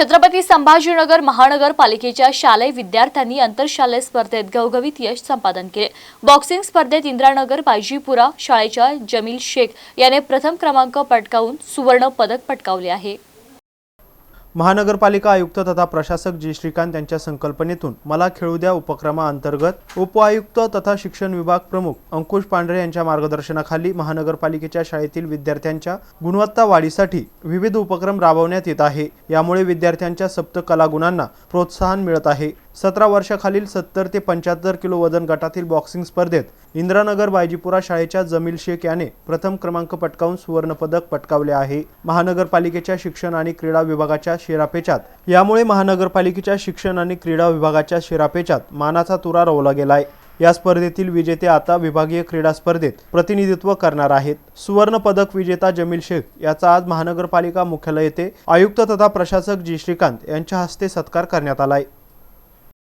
छत्रपती संभाजीनगर महानगरपालिकेच्या शालेय विद्यार्थ्यांनी आंतरशालेय स्पर्धेत घवघवीत यश संपादन केले. बॉक्सिंग स्पर्धेत इंद्रानगर बायजीपुरा शाळेच्या जमील शेख याने प्रथम क्रमांक पटकावून सुवर्ण पदक पटकावले आहे. महानगरपालिका आयुक्त तथा प्रशासक जी. श्रीकांत यांच्या संकल्पनेतून मला खेळू द्या उपक्रमाअंतर्गत उपआयुक्त तथा शिक्षण विभाग प्रमुख अंकुश पांढरे यांच्या मार्गदर्शनाखाली महानगरपालिकेच्या शाळेतील विद्यार्थ्यांच्या गुणवत्ता वाढीसाठी विविध उपक्रम राबवण्यात येत आहे. यामुळे विद्यार्थ्यांच्या सप्त कलागुणांना प्रोत्साहन मिळत आहे. सतरा वर्षाखालील सत्तर ते पंच्याहत्तर किलो वजन गटातील बॉक्सिंग स्पर्धेत इंद्रानगर बायजीपुरा शाळेच्या जमील शेख याने प्रथम क्रमांक पटकावून सुवर्णपदक पटकावले आहे. महानगरपालिकेच्या शिक्षण आणि क्रीडा विभागाच्या शेरापेचात. यामुळे महानगरपालिकेच्या शिक्षण आणि क्रीडा विभागाच्या शेरापेचात मानाचा तुरा रोवला गेलाय. या स्पर्धेतील विजेते आता विभागीय क्रीडा स्पर्धेत प्रतिनिधित्व करणार आहेत. सुवर्ण पदक विजेता जमील शेख याचा आज महानगरपालिका मुख्यालय येथे आयुक्त तथा प्रशासक जी श्रीकांत यांच्या हस्ते सत्कार करण्यात आलाय.